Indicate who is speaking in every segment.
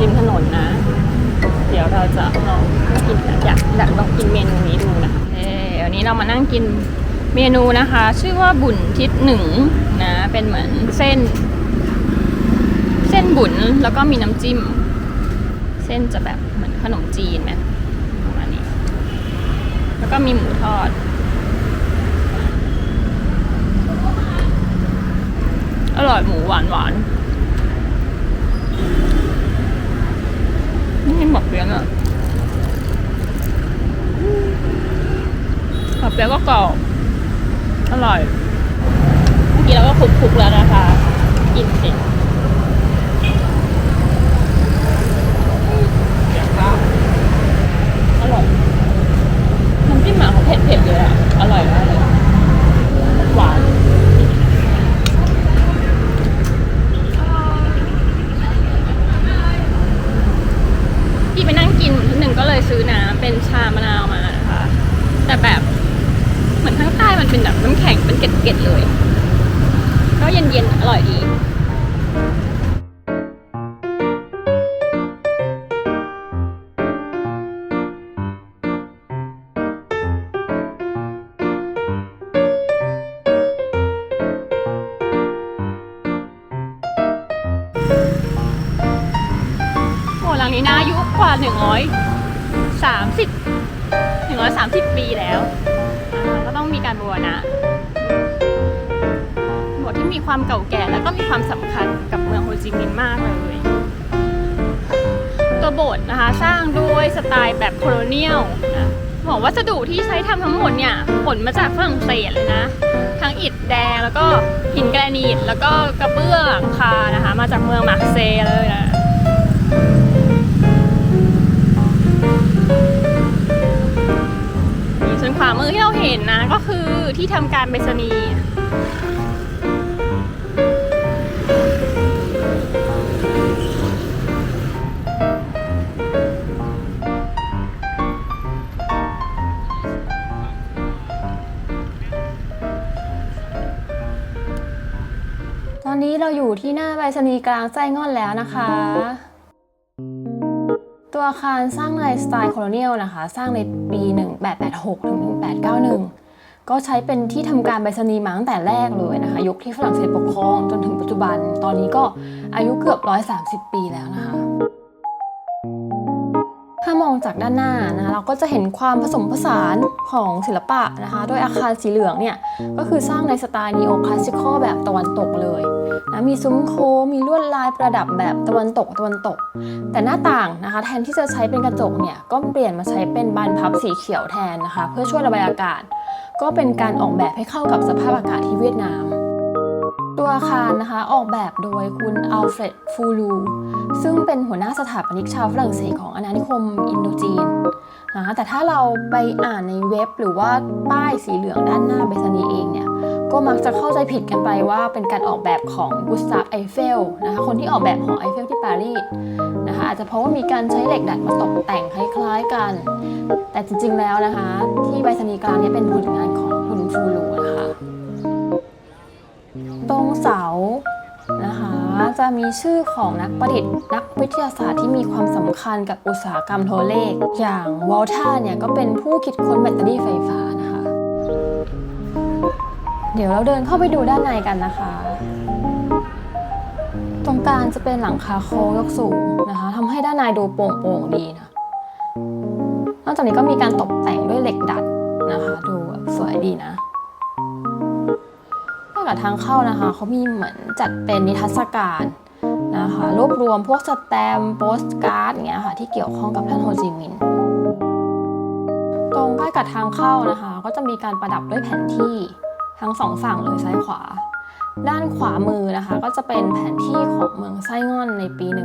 Speaker 1: ริม
Speaker 2: ถนนนะ เดี๋ยวเราจะลองกินอยากอยากลองกินเมนูนี้ดูนะคะเอ่อวันนี้เรามานั่งกินเมนูนะคะ ชื่อว่าบุญทิศหนึ่งนะเป็นเหมือนเส้น เส้นบุญแล้วก็มีน้ำจิ้ม เส้นจะแบบเหมือนขนมจีนไหมประมาณนี้ แล้วก็มีหมูทอดอร่อยหมูหวานหวาน นี่หมกเปี๊ยกอะหมกเปี๊ยกก็กรอบอร่อยเมื่อกี้เราก็คลุกๆแล้วนะคะกินเสร็จอร่อยน้ำจิ้มหมาเขาเผ็ดๆเลยอะ อร่อยมากเลย หวาน ที่ไปนั่ง ก็เลยซื้อน้ำเป็นชามะนาวมานะคะ แต่แบบเหมือนข้างใต้มันเป็นแบบน้ำแข็งเป็นเกล็ดๆเลย ก็เย็นๆอร่อยดีโอ้หลังนี้นะอายุกว่า 30 130 ปีแล้วอ่าก็ต้องมีการบูรณะโบสถ์ที่มีความเก่าแก่แล้วก็มีความสำคัญกับเมืองโฮจิมินห์มากเลย ตัวโบสถ์นะคะสร้างด้วยสไตล์แบบโคโลเนียลนะบอกวัสดุที่ใช้ทำทั้งหมดเนี่ยผลมาจากฝรั่งเศสเลยนะ ทั้งอิฐแดงแล้วก็หินแกรนิตแล้วก็กระเบื้องหลังคานะคะ มาจากเมืองมาร์เซย์เลยนะ ขวามือที่เราเห็นนะ ก็คือที่ทำการไปรษณีย์ตอนนี้เราอยู่ที่หน้าไปรษณีย์กลางไส้งอนแล้วนะคะ ตัวอาคารสร้างในสไตล์โคโลเนียลนะคะ สร้างในปี 1886 ถึง 1891 ก็ใช้เป็นที่ทำการไปรษณีย์มาตั้งแต่แรกเลยนะคะ ยุคที่ฝรั่งเศสปกครองจนถึงปัจจุบัน ตอนนี้ก็อายุเกือบ 130 ปีแล้วนะคะถ้ามองจากด้านหน้านะคะเราก็จะเห็นความผสมผสานของศิลปะนะคะ โดยอาคารสีเหลืองเนี่ย ก็คือสร้างในสไตล์นีโอคลาสสิคอลแบบตะวันตกเลย นะมีซุ้มโค้งมีลวดลายประดับแบบตะวันตกตะวันตก แต่หน้าต่างนะคะ แทนที่จะใช้เป็นกระจกเนี่ยก็เปลี่ยนมาใช้เป็นบานพับสีเขียวแทนนะคะ เพื่อช่วยระบายอากาศ ก็เป็นการออกแบบให้เข้ากับสภาพอากาศที่เวียดนาม ตัวอาคารนะคะออกแบบโดยคุณอัลเฟรดฟูลูซึ่งเป็นหัวหน้าสถาปนิกชาวฝรั่งเศสของอาณานิคมอินโดจีนนะแต่ถ้าเราไปอ่านในเว็บหรือว่าป้ายสีเหลืองด้านหน้าเบสนีเองเนี่ย ก็มักจะเข้าใจผิดกันไปว่าเป็นการออกแบบของกุสตาฟไอเฟลนะคะคนที่ออกแบบหอไอเฟลที่ปารีสนะคะอาจจะเพราะว่ามีการใช้เหล็กดัดมาตกแต่งคล้ายๆกัน แต่จริงๆแล้วนะคะ ที่ใบสนีกลางนี้เป็นผลงานของคุณฟูลูนะคะตรงเสานะคะจะมีชื่อของนักประดิษฐ์นักวิทยาศาสตร์ที่มีความสำคัญกับอุตสาหกรรมโทรเลข อย่างวอลท่าเนี่ยก็เป็นผู้คิดค้นแบตเตอรี่ไฟฟ้า เดี๋ยวเราเดินเข้าไปดูด้านในกันนะคะ ตรงกลางจะเป็นหลังคาโค้งยกสูงนะคะทำให้ด้านในดูโปร่งๆดีนะ นอกจากนี้ก็มีการตกแต่งด้วยเหล็กดัดนะคะ ดูสวยดีนะนอกจากทางเข้านะคะเขามีเหมือนจัดเป็นนิทรรศการนะคะรวบรวมพวกสแตมป์โปสการ์ดอย่างเงี้ยค่ะที่เกี่ยวข้องกับท่านโฮจิมินห์ตรงใกล้กับทางเข้านะคะ ก็จะมีการประดับด้วยแผนที่ ทั้งสองฝั่งเลยซ้ายขวา ด้านขวามือนะคะ ก็จะเป็นแผนที่ของเมืองไส้ง่อนในปี 1892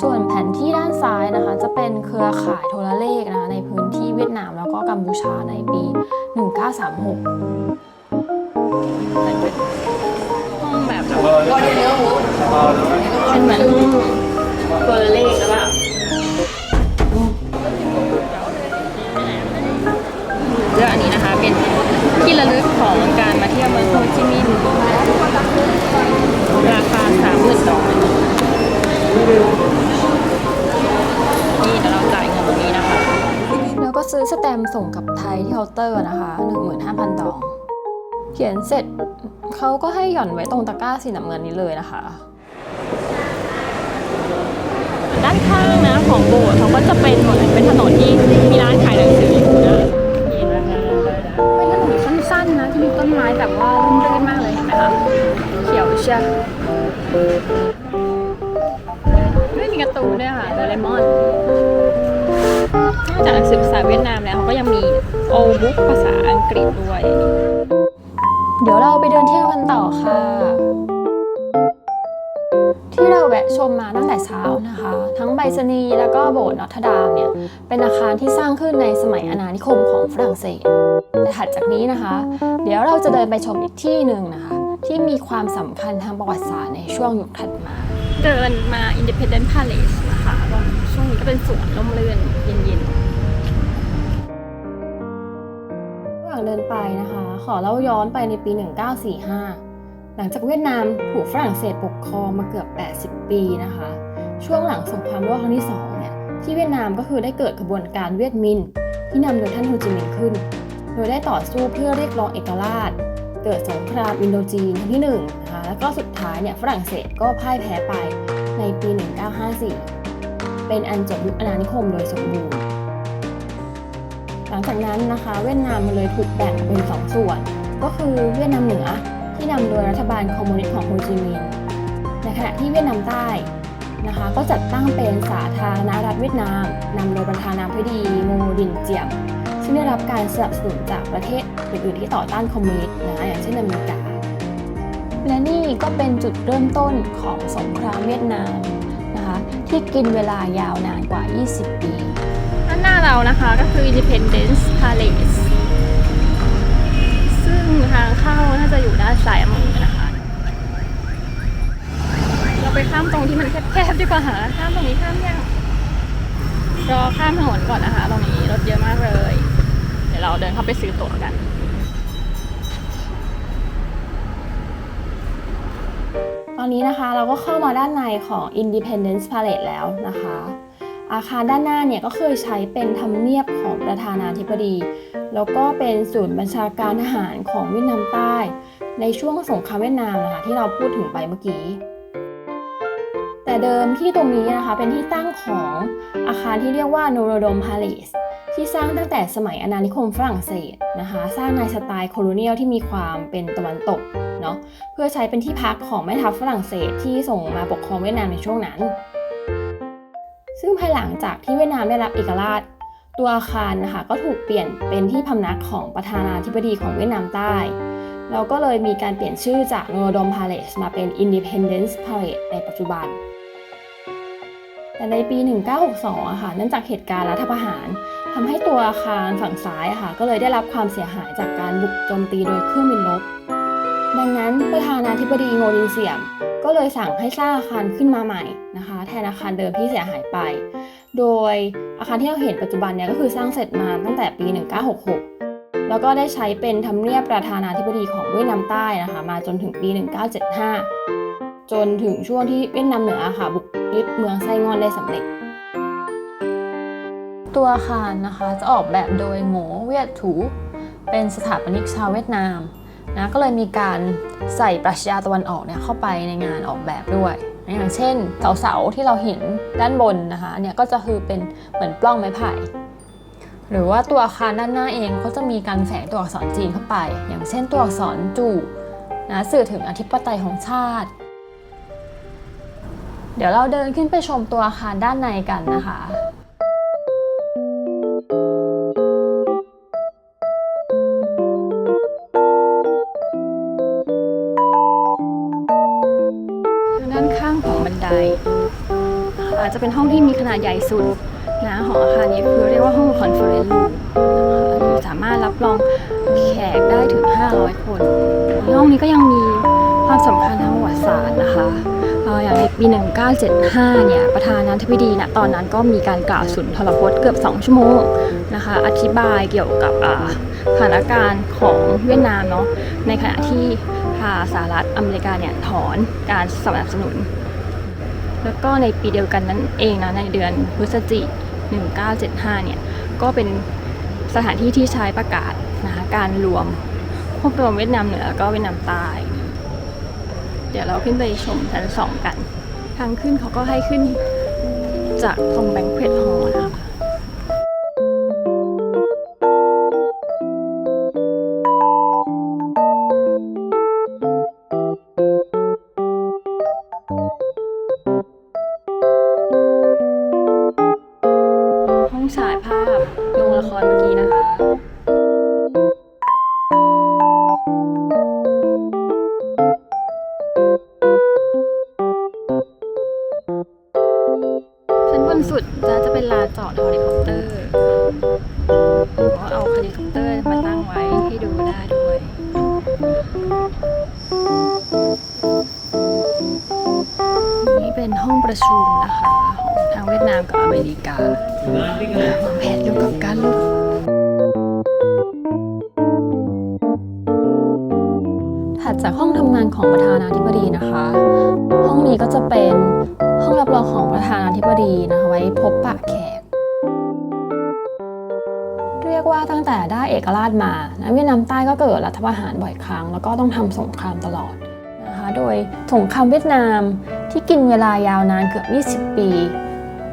Speaker 2: ส่วนแผนที่ด้านซ้ายนะคะ จะเป็นเครือข่ายโทรเลขนะคะในพื้นที่เวียดนามแล้วก็กัมพูชาในปี 1936ห้องแบบเป็นเหมือนโทรเลขหรือเปล่ ขียนเสร็จเขาก็ให้หย่อนไว้ตรงตะกร้าสีน้ำเงินนี้เลยนะคะ ด้านข้างนะของโบสถ์เขาก็จะเป็นเหมือนเป็นถนนที่มีร้านขายหนังสืออยู่นะนี่นะคะเป็นถนนสั้นๆนะที่มีต้นไม้แบบว่าร่มรื่นมากเลยเห็นไหมคะเขียวเชียวไม่มีการ์ตูนด้วยค่ะโดเรมอนนอกจากหนังสือภาษาเวียดนามแล้วเขาก็ยังมีโอบุ๊กภาษาอังกฤษด้วย โบสถ์นอตรดามเนี่ยเป็นอาคารที่สร้างขึ้นในสมัยอาณานิคมของฝรั่งเศสแต่ถัดจากนี้นะคะ เดี๋ยวเราจะเดินไปชมอีกที่หนึ่งนะคะที่มีความสำคัญทางประวัติศาสตร์ในช่วงยุคถัดมา เดินมา Independent Palace นะคะช่วงนี้ก็เป็นสวนร่มรื่นเย็นๆระหว่างเดินไปนะคะ ขอเล่าย้อนไปในปี 1945 หลังจากเวียดนามถูกฝรั่งเศสปกครองมาเกือบ 80 ปีนะคะ ช่วงหลังสงครามโลกครั้งที่2เนี่ย ที่เวียดนามก็คือได้เกิดกระบวนการเวียดมิน ที่นำโดยท่านโฮจิมินห์ขึ้น โดยได้ต่อสู้เพื่อเรียกร้องเอกราช เกิดสงครามอินโดจีนครั้งที่1นะคะแล้วก็สุดท้ายเนี่ยฝรั่งเศสก็พ่ายแพ้ไปในปี 1954 เป็นอันจบยุคอาณานิคมโดยสมบูรณ์ หลังจากนั้นนะคะเวียดนามมันเลยถูกแบ่งเป็นสองส่วน ก็คือเวียดนามเหนือที่นำโดยรัฐบาลคอมมิวนิสต์ของโฮจิมินห์ในขณะที่เวียดนามใต้ นะคะ ก็จัดตั้งเป็นสาธารณรัฐเวียดนามนำโดยประธานาธิบดีโงดินเจียมซึ่งได้รับการสนับสนุนจากประเทศอื่นๆที่ต่อต้านคอมมิวนิสต์นะคะอย่างเช่นอเมริกา และนี่ก็เป็นจุดเริ่มต้นของสงครามเวียดนามนะคะที่กินเวลายาวนานกว่า 20 ปีด้านหน้าเรานะคะก็คือ Independence Palace ซึ่งทางเข้าน่าจะอยู่ด้านซ้ายมือนะคะ เราไปข้ามตรงที่มันแคบๆดีกว่าหาข้ามตรงนี้ข้ามยังรอข้ามถนนก่อนนะคะตรงนี้รถเยอะมากเลย เดี๋ยวเราเดินเข้าไปซื้อตั๋วกันตอนนี้นะคะเราก็เข้ามาด้านในของ Independence Palace แล้วนะคะ อาคารด้านหน้าเนี่ยก็เคยใช้เป็นทำเนียบของประธานาธิบดี แล้วก็เป็นศูนย์บัญชาการทหารของเวียดนามใต้ ในช่วงสงครามเวียดนามนะคะที่เราพูดถึงไปเมื่อกี้ แต่เดิมที่ตรงนี้นะคะเป็นที่ตั้งของอาคารที่เรียกว่า n o r o d o m Palace ที่สร้างตั้งแต่สมัยอาณานิคมฝรั่งเศสนะคะ สร้างในสไตล์โคโลเนียลที่มีความเป็นตะวันตกเนาะเพื่อใช้เป็นที่พักของแม่ทัพฝรั่งเศสที่ส่งมาปกครองเวียดนามในช่วงนั้น ซึ่งภายหลังจากที่เวียดนามได้รับเอกราช ตัวอาคารนะคะก็ถูกเปลี่ยนเป็นที่พำนักของประธานาธิบดีของเวียดนามใต้แล้วก็เลยมีการเปลี่ยนชื่อจาก n o r o d o m Palace มาเป็น Independence Palace ในปัจจุบัน แต่ในปี 1962อะค่ะเนื่องจากเหตุการณ์รัฐประหารทำให้ตัวอาคารฝั่งซ้ายอะค่ะก็เลยได้รับความเสียหายจากการบุกโจมตีโดยเครื่องบินรบดังนั้นประธานาธิบดีโงดินเซียม ก็เลยสั่งให้สร้างอาคารขึ้นมาใหม่นะคะ แทนอาคารเดิมที่เสียหายไป โดยอาคารที่เราเห็นปัจจุบันเนี่ยก็คือสร้างเสร็จมาตั้งแต่ปี 1966 แล้วก็ได้ใช้เป็นทำเนียบประธานาธิบดีของเวียดนามใต้นะคะ มาจนถึงปี 1975 จนถึงช่วงที่เวียดนามเหนือค่ะบุก ยึดเมืองไส้งอนได้สำเร็จ ตัวอาคารนะคะจะออกแบบโดยโงเวียดถู เป็นสถาปนิกชาวเวียดนามนะก็เลยมีการใส่ปรัชญาตะวันออกเนี่ยเข้าไปในงานออกแบบด้วย อย่างเช่นเสาๆที่เราเห็นด้านบนนะคะเนี่ยก็จะคือเป็นเหมือนปล้องไม้ไผ่หรือว่าตัวอาคารด้านหน้าเองก็จะมีการแฝงตัวอักษรจีนเข้าไป อย่างเช่นตัวอักษรจู่นะสื่อถึงอธิปไตยของชาติ เดี๋ยวเราเดินขึ้นไปชมตัวอาคารด้านในกันนะคะทางด้านข้างของบันได อาจจะเป็นห้องที่มีขนาดใหญ่สุดนะของอาคารนี้คือเรียกว่าห้องคอนเฟอเรนซ์รูมนะคะสามารถรับรองแขกได้ถึง 500 คน ห้องนี้ก็ยังมีความสำคัญทางารนะคะอย่างในปี 1975 เนี่ย ประธานาธิบดีนะตอนนั้นก็มีการกล่าวสุนทรพจน์เกือบ 2 ชั่วโมงนะคะ อธิบายเกี่ยวกับอาสถานการณ์ของเวียดนามเนาะ ในขณะที่ทาสหรัฐอเมริกาเนี่ยถอนการสนับสนุน แล้วก็ในปีเดียวกันนั้นเองนะ ในเดือนพฤศจิก1975 เนี่ย ก็เป็นสถานที่ที่ใช้ประกาศนะคะการรวมควบรวมเวียดนามเหนือแล้วก็เวียดนามใต้ เดี๋ยวเราขึ้นไปชมชั้นสองกัน ทางขึ้นเขาก็ให้ขึ้นจากตรงแบงค์เพลฮอลนะคะ จะจะเป็นลาจอดเฮลิคอปเตอร์ก็เอาเฮลิคอปเตอร์มาตั้งไว้ให้ดูได้ด้วยนี่เป็นห้องประชุมนะคะของทางเวียดนามกับอเมริกาวางแผนเกี่ยวกับการลบถัดจากห้องทำงานของประธานาธิบดีนะคะ ห้องนี้ก็จะเป็นห้องรับรองของประธานาธิบดีนะคะไว้พบปะแขก ยกว่าตั้งแต่ได้เอกราชมานะเวียดนามใต้ก็เกิดรัฐประหารบ่อยครั้ง แล้วก็ต้องทำสงครามตลอดนะคะโดยสงครามเวียดนามที่กินเวลายาวนานเกือบ 20 ปี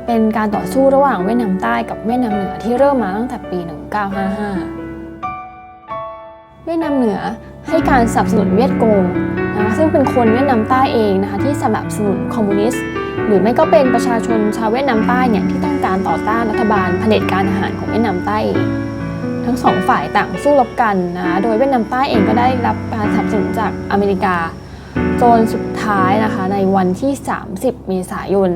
Speaker 2: เป็นการต่อสู้ระหว่างเวียดนามใต้กับเวียดนามเหนือที่เริ่มมาตั้งแต่ปี 1955 เวียดนามเหนือให้การสนับสนุนเวียดกงนะคะซึ่งเป็นคนเวียดนามใต้เองนะคะที่สนับสนุนคอมมิวนิสต์หรือไม่ก็เป็นประชาชนชาวเวียดนามใต้เนี่ยที่ต้องการต่อต้านรัฐบาลเผด็จการทหารของเวียดนามใต้เอง ทั้งสองฝ่ายต่างสู้รบกันนะโดยเวียดนามใต้เองก็ได้รับการสนับสนุนจากอเมริกาจนสุดท้ายนะคะในวันที่ 30 เมษายน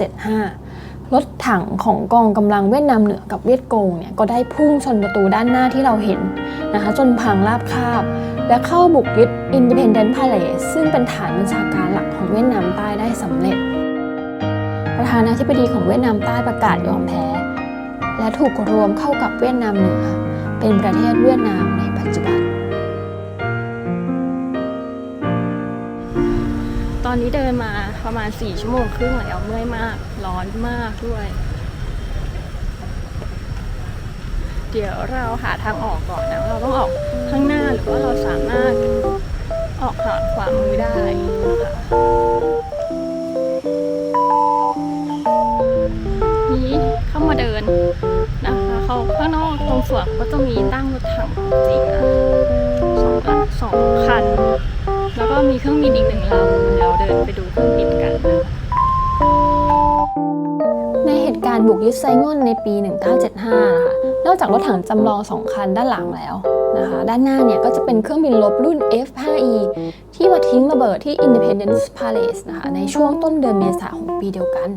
Speaker 2: 1975 รถถังของกองกำลังเวียดนามเหนือกับเวียดกงเนี่ยก็ได้พุ่งชนประตูด้านหน้าที่เราเห็นนะคะจนพังราบคาบ และเข้าบุกยึด Independent Palace ซึ่งเป็นฐานบัญชาการหลักของเวียดนามใต้ได้สำเร็จ ประธานาธิบดีของเวียดนามใต้ประกาศยอมแพ้ และถูกรวมเข้ากับเวียดนามเหนือ เป็นประเทศเวียดนามในปัจจุบัน ตอนนี้เดินมาประมาณ 4 ชั่วโมงครึ่งแล้วเมื่อยมาก ร้อนมากด้วย เดี๋ยวเราหาทางออกก่อนนะ เราต้องออกข้างหน้าหรือว่าเราสามารถออกทาขวามือได้นะคะนี้เข้ามาเดิน ข้างนอกตรงสวนก็จะมีตั้งรถถังจริงนะสองอันสองคัน แล้วก็มีเครื่องบินอีกหนึ่งลำเดี๋ยวเดินไปดูเครื่องบินกันในเหตุการณ์บุกยึดไซงอนในปี 1975 นะคะ นอกจากรถถังจำลองสองคันด้านหลังแล้วนะคะ ด้านหน้าเนี่ยก็จะเป็นเครื่องบินรบรุ่น F5E ที่มาทิ้งระเบิดที่ Independence Palace นะคะ ในช่วงต้นเดือนเมษาของปีเดียวกัน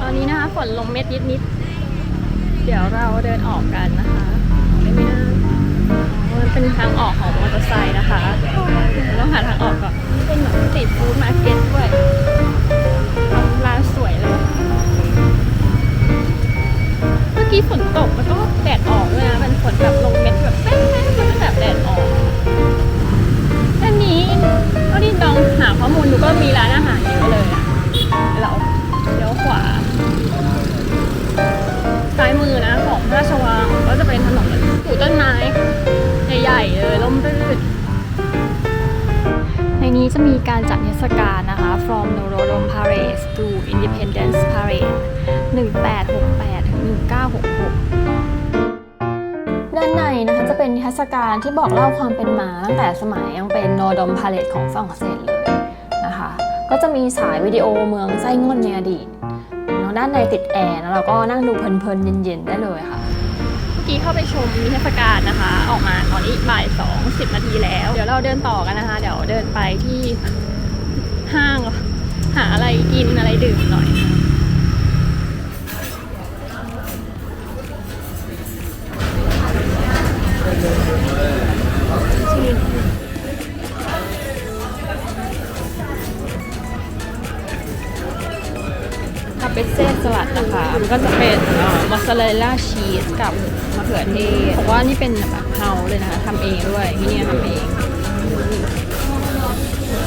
Speaker 2: ตอนนี้นะคะฝนลงเม็ดนิด เดี๋ยวเราเดินออกกันนะคะไม่ไม่น่ามันเป็นทางออกของมอเตอร์ไซค์นะคะต้องหาทางออกก่อนเป็นแบบติดฟู้ดมาร์เก็ตด้วย การจัดเทศกาลนะคะ from Norodom Parade to Independence Parade 1868ถึง1966 ด้านในนะคะจะเป็นนิทรรศการที่บอกเล่าความเป็นมาตั้งแต่สมัยยังเป็นโนดอมพาเลตของฝรั่งเศสเลยนะคะ ก็จะมีสายวิดีโอเมืองไส้งอนในอดีตเนอะด้านในติดแอร์แล้วเราก็นั่งดูเพลินๆ เย็นๆ ได้เลยค่ะ เมื่อกี้เข้าไปชมนิทรรศการนะคะ ออกมาตอนนี้บ่ายสองสิบนาทีแล้ว เดี๋ยวเราเดินต่อกันนะคะ เดี๋ยวเดินไปที่ ห้างหาอะไรกินอะไรดื่มหน่อยถ้าเปเส้นสลัดนะคะ มันก็จะเป็นมอสซาเรลล่าชีสกับมะเขือเทศเพราะว่านี่เป็นแบบเฮาเลยนะคะทำเองด้วยที่นี่ทำเอง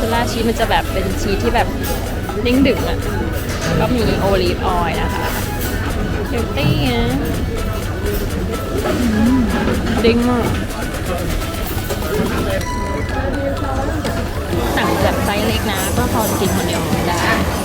Speaker 2: ซาเรลล่าชีสมันจะแบบเป็นชีสที่แบบเด้งดึงอะแล้วก็มีโอลีฟออยล์นะคะเฮลตี้นะอืมเด้งมากสั่งแบบไซส์เล็กนะ ก็พอกินคนเดียวได้